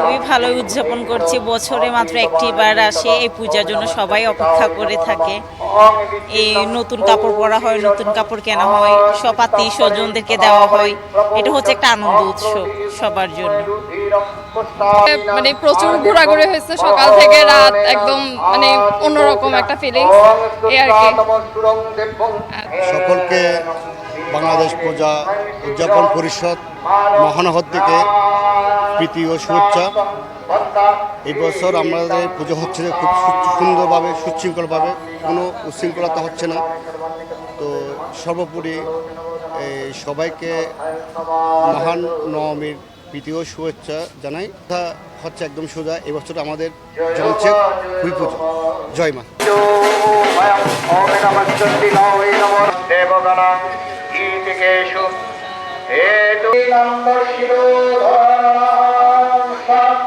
খুবই ভালো উদযাপন করছি। বছরে মাত্র একটি বার আসে এই পূজার জন্য সবাই অপেক্ষা করে থাকে। এই নতুন কাপড় পরা হয় নতুন কাপড় কেনা হয় সব আত্মীয় স্বজনদেরকে দেওয়া হয়। এটা হচ্ছে একটা আনন্দ উৎসব সবার জন্য। মানে প্রচুর ঘোরাঘুরি হয়েছে সকাল থেকে রাত একদম মানে অন্যরকম একটা ফিলিংস এই আর কি। সকলকে বাংলাদেশ পূজা উদযাপন পরিষদ মহানগর থেকে প্রীতি ও শুভেচ্ছা। এই বছর আমাদের পুজো হচ্ছে খুব সুন্দরভাবে, সুশৃঙ্খলভাবে, কোনো উচ্ছৃঙ্খলতা হচ্ছে না। তো সর্বোপরি এই সবাইকে মহান নবমীর প্রীতি ও শুভেচ্ছা জানাই। তা হচ্ছে একদম সোজা এবছর আমাদের জমছে হুই পুজো। জয় মা। দেবগণা Father.